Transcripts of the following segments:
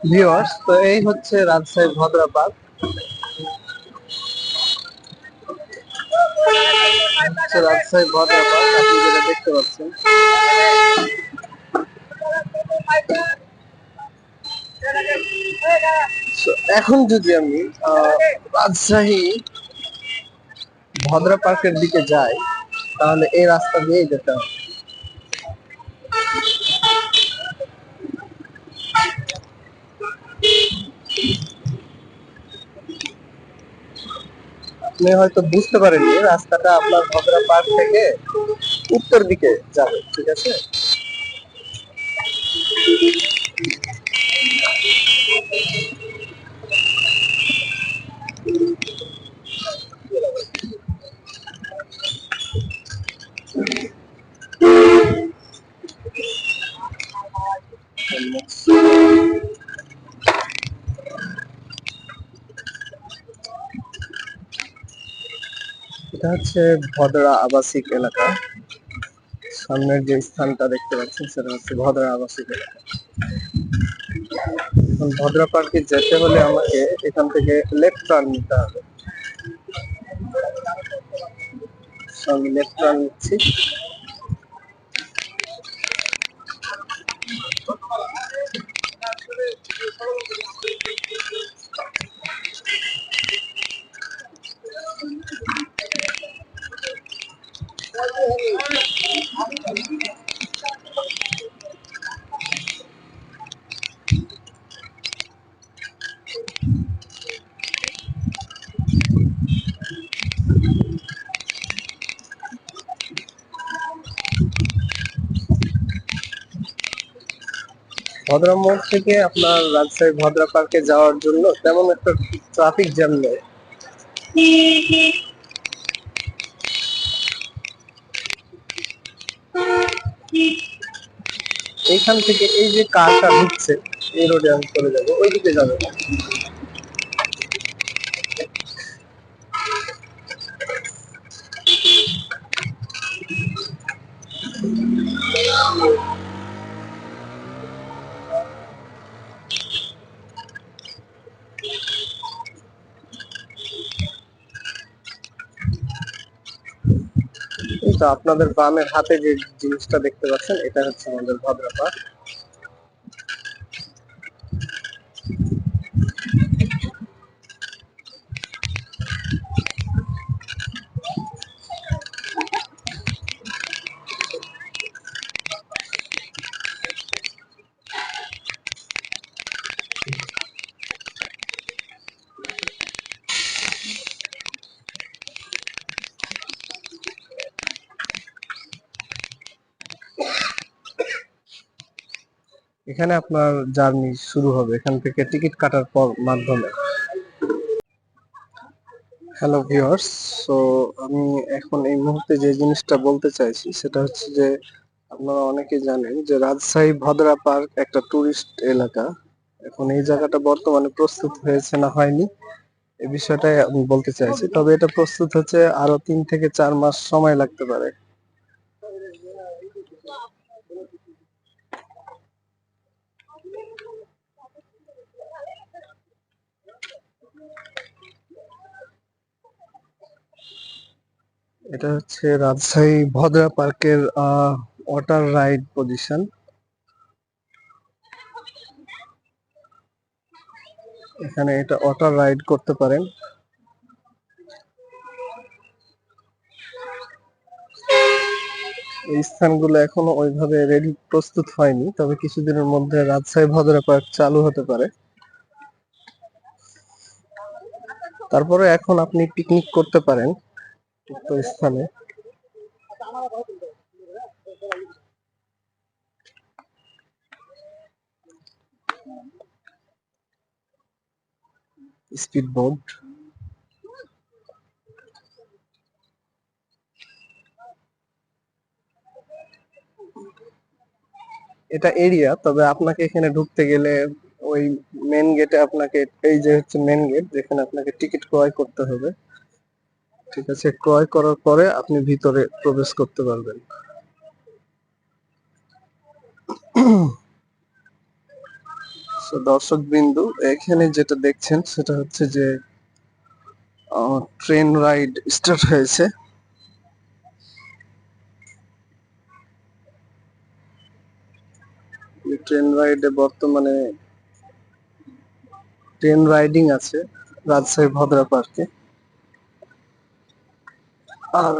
Viewers তো এই হচ্ছে রাজশাহী ভদ্রা পার্ক হচ্ছে রাজশাহী ভদ্রা পার্ক আপনি যেটা দেখতে পাচ্ছেন। এখন যদি আমি রাজশাহী ভদ্রা পার্কের দিকে যাই, তাহলে এই রাস্তা দিয়েই যেতে হবে। আপনি হয়তো বুঝতে পারেননি রাস্তাটা আপনার ভদ্রা পার্ক থেকে উত্তর দিকে যাবে ঠিক আছে? এটা হচ্ছে ভদ্রা আবাসিক এলাকা। সামনের যে স্থানটা দেখতে পাচ্ছেন, সেটা হচ্ছে ভদ্রা আবাসিক এলাকা। ভদ্রা পার্কে যেতে হলে আমাকে এখান থেকে লেফট টার্ন নিতে হবে। আমি লেফট টার্ন নিচ্ছি। ভদ্রা মোড় থেকে আপনার রাজশাহী ভদ্রা পার্কে যাওয়ার জন্য তেমন একটা ট্রাফিক জ্যাম নেই। এইখান থেকে এই যে কারটা ঢুকছে এই রোডে আমি চলে যাব। ওইদিকে যাব। তো আপনাদের বামের হাতে যে জিনিসটা দেখতে পাচ্ছেন এটা হচ্ছে আমাদের ভদ্রা এখানে আপনার জার্নি শুরু হবে, এখান থেকে টিকিট কাটার পর মাধ্যমে। হ্যালো ভিউয়ার্স সো আমি এখন এই মুহূর্তে যে জিনিসটা বলতে চাইছি, সেটা হচ্ছে যে, আপনারা অনেকে জানেন যে রাজশাহী ভদ্রা পার্ক একটা টুরিস্ট এলাকা। এখন এই জায়গাটা বর্তমানে প্রস্তুত হয়েছে না হয়নি। এই বিষয়টাই আমি বলতে চাইছি। তবে এটা প্রস্তুত হচ্ছে আরও তিন থেকে চার মাস সময় লাগতে পারে। এটা হচ্ছে রাজশাহী ভদ্রা পার্কের ওয়াটার রাইড পজিশন এখানে এটা ওয়াটার রাইড করতে পারেন। এই স্থানগুলো এখনও ওইভাবে রেডি প্রস্তুত হয়নি, তবে কিছুদিনের মধ্যে রাজশাহী ভদ্রা পার্ক চালু হতে পারে। তারপরে এখন আপনি পিকনিক করতে পারেন। উক্ত স্থানে। Speed boat. এটা এরিয়া, তবে আপনাকে এখানে ঢুকতে গেলে ওই মেন গেটে আপনাকে, এই যে হচ্ছে মেন গেট যেখানে আপনাকে টিকিট ক্রয় করতে হবে। ঠিক আছে, ক্রয় করার পরে আপনি ভিতরে প্রবেশ করতে পারবেন। দর্শক বিন্দু এখানে যেটা দেখছেন সেটা হচ্ছে যে ট্রেন রাইড স্টার্ট হয়েছে। ট্রেন রাইডে বর্তমানে ট্রেন রাইডিং আছে রাজশাহী ভদ্রা পার্কে আর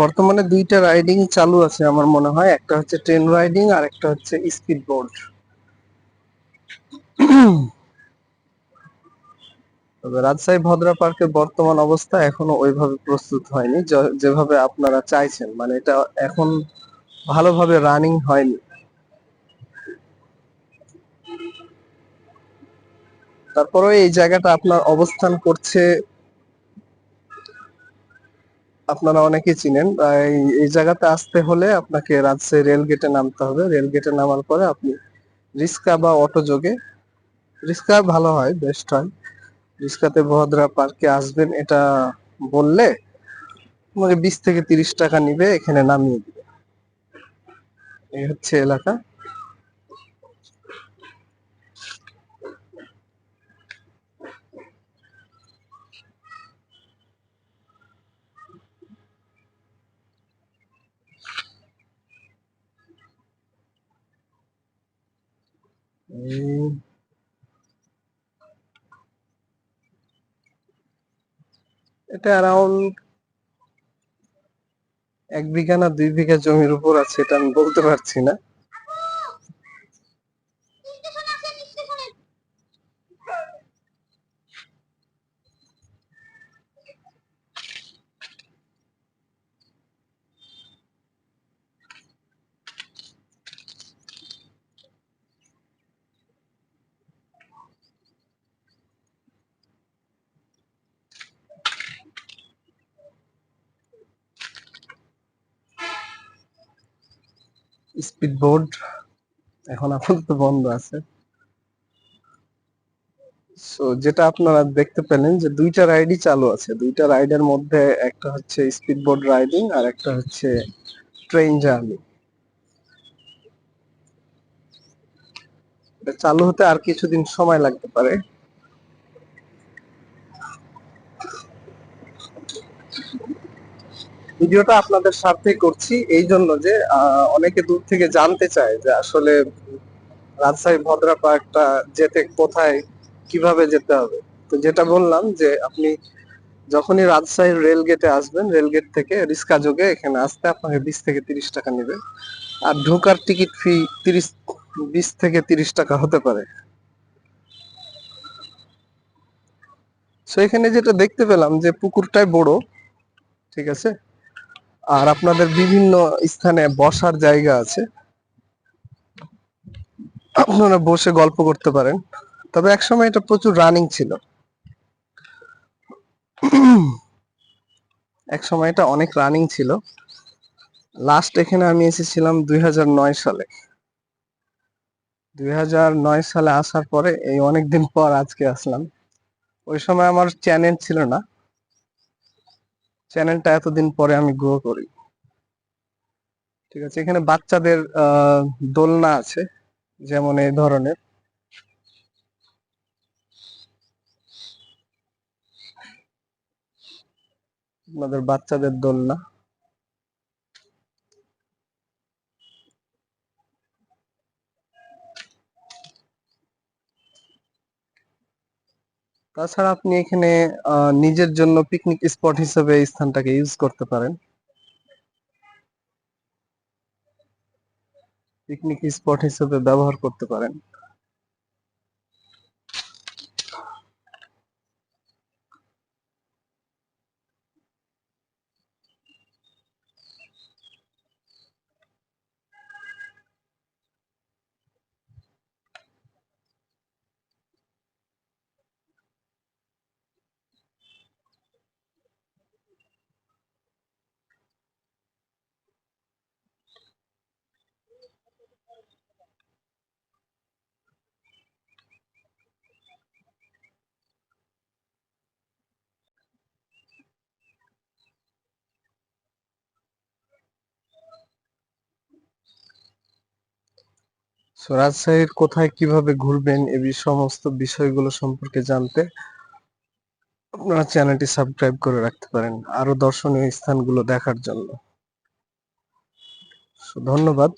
বর্তমানে দুইটা রাইডিং চালু আছে আমার মনে হয়। একটা হচ্ছে ট্রেন রাইডিং আর একটা হচ্ছে স্পিড বোর্ড তবে রাজশাহী ভদ্রা পার্কের বর্তমান অবস্থা এখনও ওইভাবে প্রস্তুত হয়নি যেভাবে আপনারা চাইছেন। মানে এটা এখন ভালোভাবে রানিং হয়নি। তারপরে এই জায়গাটা আপনার অবস্থান করছে আপনারা অনেকেই চিনেন। এই- জায়গাতে আসতে হলে আপনাকে রাজশাহী রেল গেটে নামতে হবে। রেল গেটে নামার পরে আপনি রিক্সা বা অটো যোগে, রিক্সা ভালো হয়, বেস্ট হয়। রিক্সাতে ভদ্রা পার্কে আসবেন, এটা বললে তোমাকে বিশ থেকে তিরিশ টাকা নিবে, এখানে নামিয়ে দিবে। এই হচ্ছে এলাকা। এটা অ্যারাউন্ড এক বিঘা না দুই বিঘা জমির উপর আছে, এটা আমি বলতে পারছি না। স্পিড বোর্ড এখন আপাতত বন্ধ আছে। সো যেটা আপনারা দেখতে পেলেন যে দুইটা রাইডই চালু আছে। দুইটা রাইডের মধ্যে একটা হচ্ছে স্পিড বোর্ড রাইডিং আর একটা হচ্ছে ট্রেন জার্নি চালু হতে আর কিছুদিন সময় লাগতে পারে। ভিডিওটা আপনাদের স্বার্থে করছি। এই জন্য যে অনেকে দূর থেকে জানতে চায় যে আসলে রাজশাহী ভদ্রা পার্কটা যেতে কোথায়, কীভাবে যেতে হবে। তো যেটা বললাম যে, আপনি যখনই রাজশাহীর রেল গেটে আসবেন, রেল গেট থেকে রিস্কা যোগে এখানে আসতে আপনাকে বিশ থেকে তিরিশ টাকা নেবে। আর ঢোকার টিকিট ফি তিরিশ, বিশ থেকে তিরিশ টাকা হতে পারে। তো এখানে যেটা দেখতে পেলাম যে, পুকুরটাই বড়, ঠিক আছে? আর আপনাদের বিভিন্ন স্থানে বসার জায়গা আছে। আপনারা বসে গল্প করতে পারেন। তবে একসময় এটা প্রচুর রানিং ছিল। এক সময় এটা অনেক রানিং ছিল। লাস্ট এখানে আমি এসেছিলাম দুই হাজার নয় সালে। দুই হাজার নয় সালে আসার পরে এই অনেকদিন পর আজকে আসলাম। ওই সময় আমার চ্যানেল ছিল না। চ্যানেলটা এতদিন পরে আমি গ্রো করি। ঠিক আছে, এখানে বাচ্চাদের দোলনা আছে, যেমন এই ধরনের। আপনাদের বাচ্চাদের দোলনা। তাছাড়া আপনি এখানে নিজের জন্য পিকনিক স্পট হিসেবে স্থানটাকে ইউজ করতে পারেন। পিকনিক স্পট হিসেবে ব্যবহার করতে পারেন। So, রাজশাহীর কোথায় কীভাবে ঘুরবেন এই সমস্ত বিষয়গুলো সম্পর্কে জানতে আপনারা চ্যানেলটি সাবস্ক্রাইব করে রাখতে পারেন আরও দর্শনীয় স্থানগুলো দেখার জন্য। ধন্যবাদ।